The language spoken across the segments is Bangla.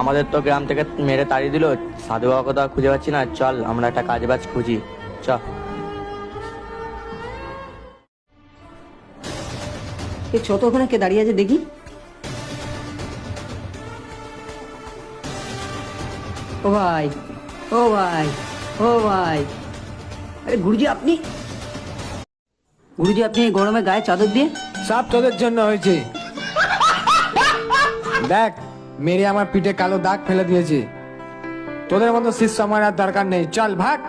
আমাদের তো গ্রাম থেকে মেরে তাড়িয়ে দিল। সাধু বাবা কোথাও খুঁজে পাচ্ছি না। চল আমরা একটা কাজ বাজ খুঁজি। চ। এ ছোট ওখানে কে দাঁড়িয়ে আছে দেখি। ও ভাই ও ভাই ও ভাই। আরে গুরুজি আপনি? গুরুজি আপনি এই গরমে গায়ে চাদর দিয়ে? সব তোদের জন্য হয়েছে। দেখ মেরে আমার পিঠে কালো দাগ ফেলে দিয়েছে। তোদের মতো শিষ্য আমার আর দরকার নেই। চল, ভাগ।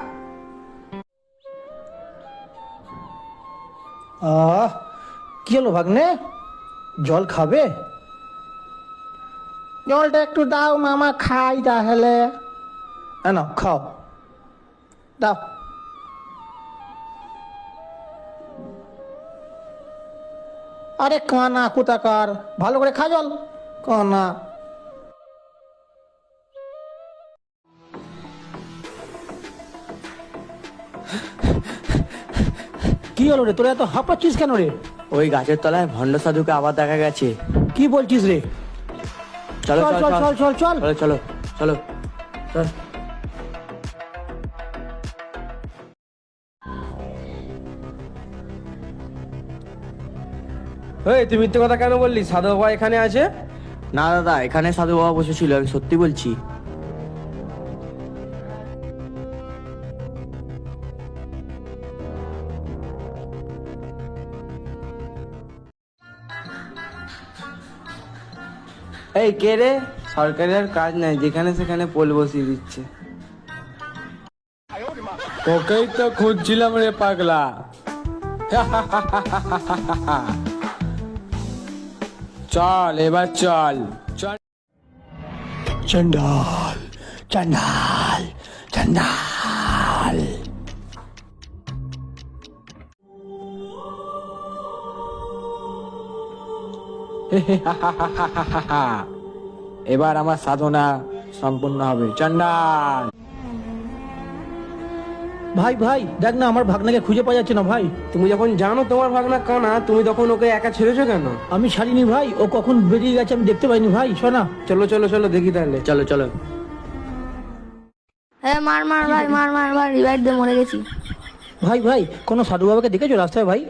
আহ, কি হলো ভাগ্নে? জল খাবে? জলটা একটু দাও মামা, খাই তাহলে। না খাও। দাও। আরে কানা কোথাকার? ভালো করে খা জল। কানা। কি হলো রে? তোরা এত হাঁপাচ্ছিস কেন রে? ওই গাছের তলায় ভণ্ড সাধুকে আবার দেখা গেছে। কি বলছিস রে? চলো চল, চল চল, চল, চল, চল। চলো। চলো চলো চল। এই তুই মিথ্যে কথা কেন বললি? সাধু বাবা এখানে আছে? না দাদা এখানে সাধু বাবা বসেছিল আমি সত্যি বলছি। এই কে রে? সরকারি আর কাজ নাই যেখানে সেখানে পোল বসিয়ে দিচ্ছে। তোকেই তো খুঁজছিলাম রে পাগলা। চল এবার চল। চল। চন্ডাল চন্ডাল চন্ডাল এবার আমার সাধনা সম্পূর্ণ হবে। চন্ডাল ভাই ভাই দেখ না আমার ভাগনাকে খুঁজে পাওয়া যাচ্ছে না ভাই। তুমি যখন জানো তোমার ভাগনা কানা তুমি তখন ওকে একা ছেড়েছো কেন? আমি ছাড়িনি ভাই। ও কখন বেরিয়ে গেছে আমি দেখতে পাইনি ভাই। শোনা। চলো চলো চলো দেখি তাহলে। চলো চলো। হ্যাঁ মার মার ভাই মার মার ভাই রিভাইভ দিয়ে মরে গেছি। ভাই ভাই কোনো সাধু বাবাকে দেখেছ রাস্তায় ভাই?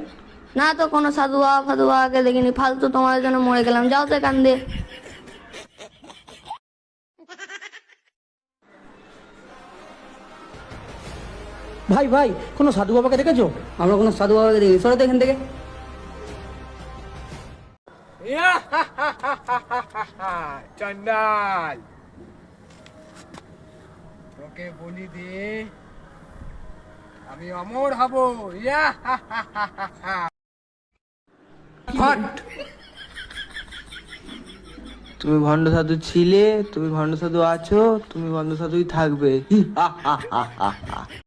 না তো কোনো সাধু বাবা ফাধু বাবাকে দেখিনি। ফালতু তোমার জন্য মরে গেলাম। যাও তো এখান দিয়ে। ভাই ভাই কোনো সাধু বাবাকে দেখেছ? আমরা কোনো সাধু বাবাকে দেখি সরো তো এখান থেকে। চন্ডাল। তোকে বলি দে আমি অমর হব। ইয়া তুমি ভণ্ড সাধু ছিলে তুমি ভণ্ড সাধু আছো তুমি ভণ্ড সাধুই থাকবে।